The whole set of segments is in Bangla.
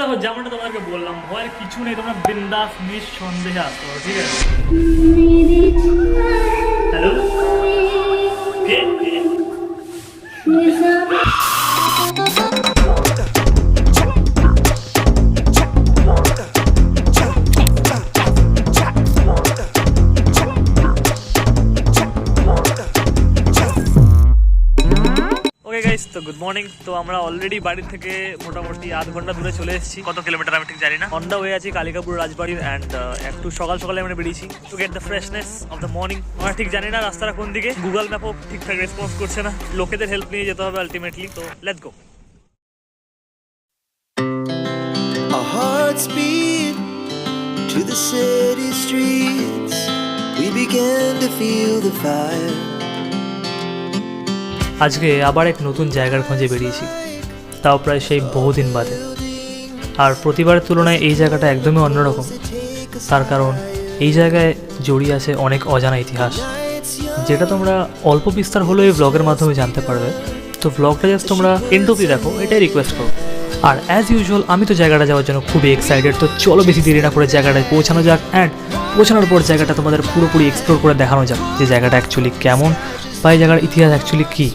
দেখো যেমনটা তোমাকে বললাম, ভয়ের কিছু নেই, তোমরা বিন্দাস, নিঃসন্দেহে আসতে ঠিক আছে? হ্যালো কে? গাইস তো গুড মর্নিং তো আমরা অলরেডি বাড়ি থেকে মোটামুটি আধ ঘণ্টা দূরে চলে এসেছি। কত কিলোমিটার আমি ঠিক জানি না। অন দ্য ওয়ে আছি কালিকাপুর রাজবাড়ি অ্যান্ড একটু সকাল সকালে আমরা বেরিয়েছি to get the freshness of the morning আমরা ঠিক জানি না রাস্তাটা কোন দিকে। গুগল ম্যাপও ঠিকঠাক রেসপন্স করছে না। লোকেদের হেল্প নিয়ে যেতে হবে আলটিমেটলি তো let's go Our hearts beat to the city streets. We began to feel the fire. আজকে আবার এক নতুন জায়গার খোঁজে বেরিয়েছি। তাও প্রায় সেই বহুদিন বাদে। আর প্রতিবারের তুলনায় এই জায়গাটা একদমই অন্যরকম। তার কারণ, এই জায়গায় জড়িয়ে আছে অনেক অজানা ইতিহাস। যেটা তোমরা অল্প বিস্তার হলেও এই ব্লগের মাধ্যমে জানতে পারবে। তো ব্লগটা জাস্ট তোমরা এন্ড দেখো, এটাই রিকোয়েস্ট করো। আর অ্যাজ ইউজুয়াল আমি তো জায়গাটা যাওয়ার জন্য খুবই এক্সাইটেড তো চলো বেশি দেরি না করে জায়গাটায় পৌঁছানো যাক অ্যান্ড পৌঁছানোর পর জায়গাটা তোমাদের পুরোপুরি এক্সপ্লোর করে দেখানো যাক যে জায়গাটা অ্যাকচুয়ালি কেমন বা এই জায়গার ইতিহাস অ্যাকচুয়ালি কী।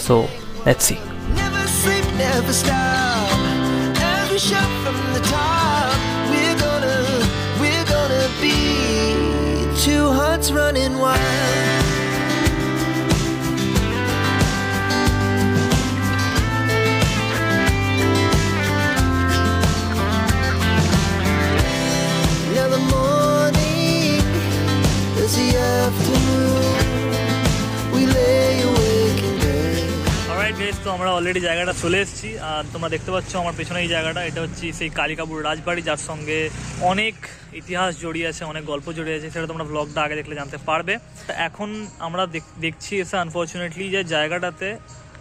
So let's see. Never sleep, never stop. Every shot from the top. We're gonna, we're gonna be two hearts running wild. তো আমরা অলরেডি জায়গাটা চলে এসেছি। আর তোমরা দেখতে পাচ্ছ আমার পেছনে এই জায়গাটা। এটা হচ্ছে সেই কালিকাপুর রাজবাড়ি, যার সঙ্গে অনেক ইতিহাস জড়িয়ে আছে, অনেক গল্প জড়িয়ে আছে। সেটা তোমরা ব্লগটা আগে দেখলে জানতে পারবে। এখন আমরা দেখ- দেখছি এসে আনফর্চুনেটলি যে জায়গাটাতে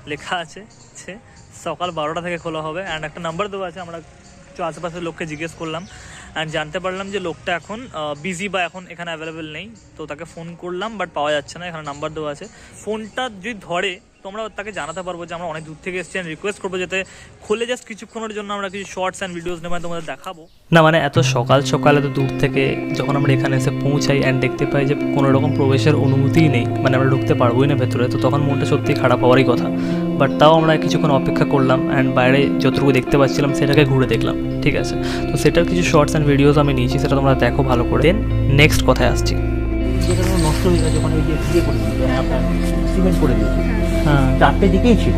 লেখা আছে যে সকাল বারোটা থেকে খোলা হবে। অ্যান্ড একটা নাম্বার দেওয়া আছে, আমরা কিছু আশেপাশের লোককে জিজ্ঞেস করলাম। অ্যান্ড জানতে পারলাম যে লোকটা এখন বিজি বা এখন এখানে অ্যাভেলেবেল নেই। তো তাকে ফোন করলাম বাট পাওয়া যাচ্ছে না। এখানে নাম্বার দেওয়া আছে। ফোনটা যদি ধরে তো আমরা তাকে জানাতে পারব যে আমরা অনেক দূর থেকে এসেছি রিকোয়েস্ট করব যাতে খুলে জাস্ট কিছুক্ষণের জন্য আমরা কিছু শর্টস অ্যান্ড ভিডিওস নেবে তোমাদের দেখাবো। না মানে এত সকাল সকাল এত দূর থেকে যখন আমরা এখানে এসে পৌঁছাই অ্যান্ড দেখতে পাই যে কোনো রকম প্রবেশের অনুমতিই নেই মানে আমরা ঢুকতে পারবোই না ভেতরে তো তখন মনটা সত্যি খারাপ হওয়ারই কথা। বাট তাও আমরা কিছুক্ষণ অপেক্ষা করলাম অ্যান্ড বাইরে যতটুকু দেখতে পাচ্ছিলাম সেটাকে ঘুরে দেখলাম ঠিক আছে? তো সেটার কিছু শর্টস অ্যান্ড ভিডিওস আমি নিয়েছি সেটা তোমরা দেখো ভালো করে। দেন নেক্সট কথায় আসছি। যেটা নষ্ট হয়ে গেছে ওখানে ওই যে ইয়ে করে দিয়েছে সিমেন্ট করে দিয়েছে। হ্যাঁ চারটে দিকেই ছিল।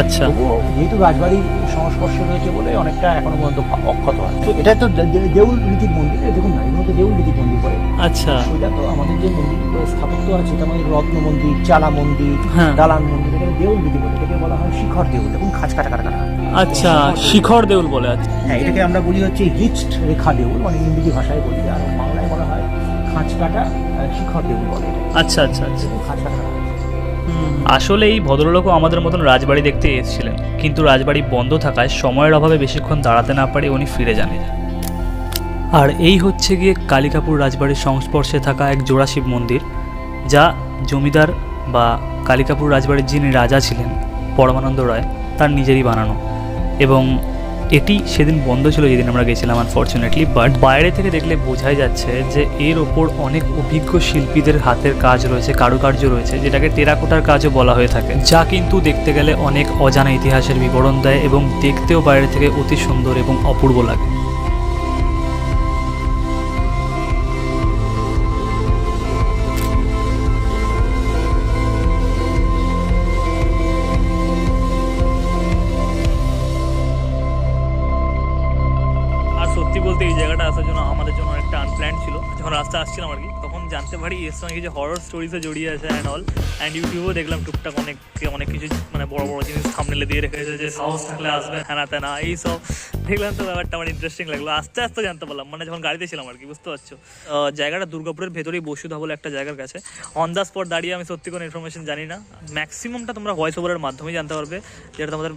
আচ্ছা। তবুও যেহেতু রাজবাড়ির সংস্পর্শে রয়েছে বলে অনেকটা এখনও পর্যন্ত অক্ষত আছে। তো এটা তো দেউল রীতির মন্দির। দেখুন না এর মধ্যে দেউল রীতির মন্দির করে আচ্ছা। ওইটা তো আমাদের যে মন্দির স্থাপত্য আছে আমাদের রত্ন মন্দির চালা মন্দির হ্যাঁ। দালান মন্দির এখানে দেউল রীতি বলে। এটাকে বলা হয় শিখর দেউল। দেখুন খাঁচ কাটা কাটা কাটা। আচ্ছা শিখর দেউল। বলে আচ্ছা। হ্যাঁ এটাকে আমরা বলি হচ্ছে হিচড রেখা দেউল মানে ইংরেজি ভাষায় বলি। আর বাংলায় বলা হয় খাঁচ কাটা শিখর দেউল বলে আচ্ছা আচ্ছা আচ্ছা। খাঁচ কাটা। আসলে এই ভদ্রলোকও আমাদের মতন রাজবাড়ি দেখতে এসেছিলেন। কিন্তু রাজবাড়ি বন্ধ থাকায় সময়ের অভাবে বেশিক্ষণ দাঁড়াতে না পারে উনি ফিরে যান। আর এই হচ্ছে গিয়ে কালিকাপুর রাজবাড়ির সংস্পর্শে থাকা এক জোড়া শিব মন্দির, যা জমিদার বা কালিকাপুর রাজবাড়ির যিনি রাজা ছিলেন, পরমানন্দ রায়, তার নিজেরই বানানো। এবং এটি সেদিন বন্ধ ছিল যেদিন আমরা গেছিলাম আনফর্চুনেটলি বাট বাইরে থেকে দেখলে বোঝাই যাচ্ছে যে এর ওপর অনেক অভিজ্ঞ শিল্পীদের হাতের কাজ রয়েছে, কারুকার্য রয়েছে, যেটাকে টেরাকোটার কাজও বলা হয়ে থাকে, যা কিন্তু দেখতে গেলে অনেক অজানা ইতিহাসের বিবরণ দেয় এবং দেখতেও বাইরে থেকে অতি সুন্দর এবং অপূর্ব লাগে। রাস্তা আসছিলাম আর কি। তখন জানতে পারি এর সঙ্গে কিছু হরর স্টোরিজও জড়িয়ে আছে অ্যান্ড অল অ্যান্ড ইউটিউবেও দেখলাম টুকটাক অনেক অনেক কিছু মানে বড় বড় জিনিস থামনেলে দিয়ে রেখেছে যে সাহস থাকলে আসবে, হ্যানা তেনা এইসব দেখলাম তো ব্যাপারটা আমার ইন্টারেস্টিং লাগল। আস্তে আস্তে জানতে পারলাম মানে যখন গাড়িতে ছিলাম আর কি, বুঝতে পারছ? জায়গাটা দুর্গাপুরের ভেতরেই বসুধা বলে একটা জায়গার কাছে। অন দ্য স্পট দাঁড়িয়ে আমি সত্যি কোনো ইনফরমেশন জানি না। ম্যাক্সিমামটা তোমরা ভয়েস ওভারের মাধ্যমেই জানতে পারবে, যেটা তোমাদের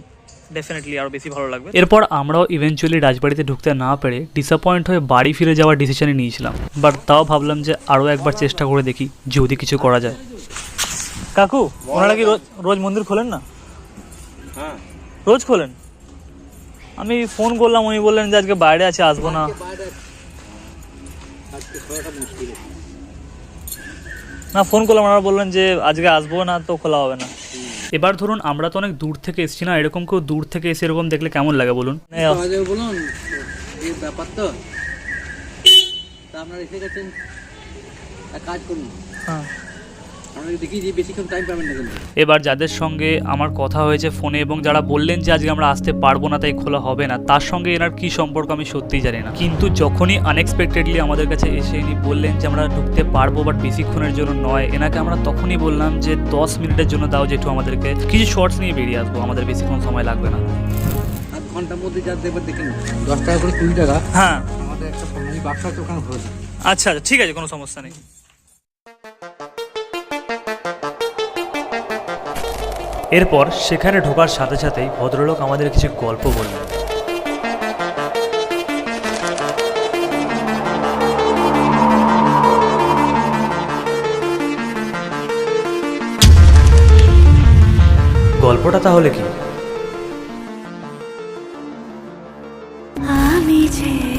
ডেফিনেটলি আরও বেশি ভালো লাগবে। এরপর আমরাও ইভেনচুয়ালি রাজবাড়িতে ঢুকতে না পেরে ডিসঅ্যাপয়েন্ট হয়ে বাড়ি ফিরে যাওয়ার ডিসিশনই নিয়েছিলাম। বাট তাও ভাবলাম যে আরও একবার চেষ্টা করে দেখি যদি কিছু করা যায়। কাকু ওনারা কি রোজ রোজ মন্দির খোলেন না? হ্যাঁ। রোজ খোলেন? আমি ফোন করলাম উনি বললেন যে আজকে বাইরে আছে আসব না। না ফোন করলাম ওনারা বললেন যে আজকে আসব না তো খোলা হবে না। এবার ধরুন আমরা তো অনেক দূর থেকে এসছি না এরকম কেউ দূর থেকে এসে এরকম দেখলে কেমন লাগে বলুন? বলুন এই ব্যাপার তো। তা আপনারা এসে গেছেন। কাজ করুন। হ্যাঁ। এবার যাদের সঙ্গে আমার কথা হয়েছে ফোনে এবং যারা বললেন যে আজকে আমরা আসতে পারব না তাই খোলা হবে না তার সঙ্গে এনার কি সম্পর্ক আমি সত্যিই জানি না। কিন্তু যখনই আনএক্সপেক্টেডলি আমাদের কাছে এসে ইনি বললেন যে আমরা ঢুকতে পারব বাট বেশিক্ষণের জন্য নয় এনাকে আমরা তখনই বললাম যে দশ মিনিটের জন্য দাও যেটু আমাদেরকে। কিছু শর্টস নিয়ে বেরিয়ে আসব আমাদের বেশিক্ষণ সময় লাগবে না। আধ ঘণ্টার মধ্যে যা দেবেন দেখেন দশ টাকা করে কুড়ি টাকা? হ্যাঁ। আমাদের একটা ফোনালি বাক্স আছে ওখানে আচ্ছা আচ্ছা ঠিক আছে কোনো সমস্যা নেই। এরপর সেখানে ঢোকার সাথে সাথেই ভদ্রলোক আমাদের কিছু গল্প বললেন। গল্পটা তাহলে কি? আমি যে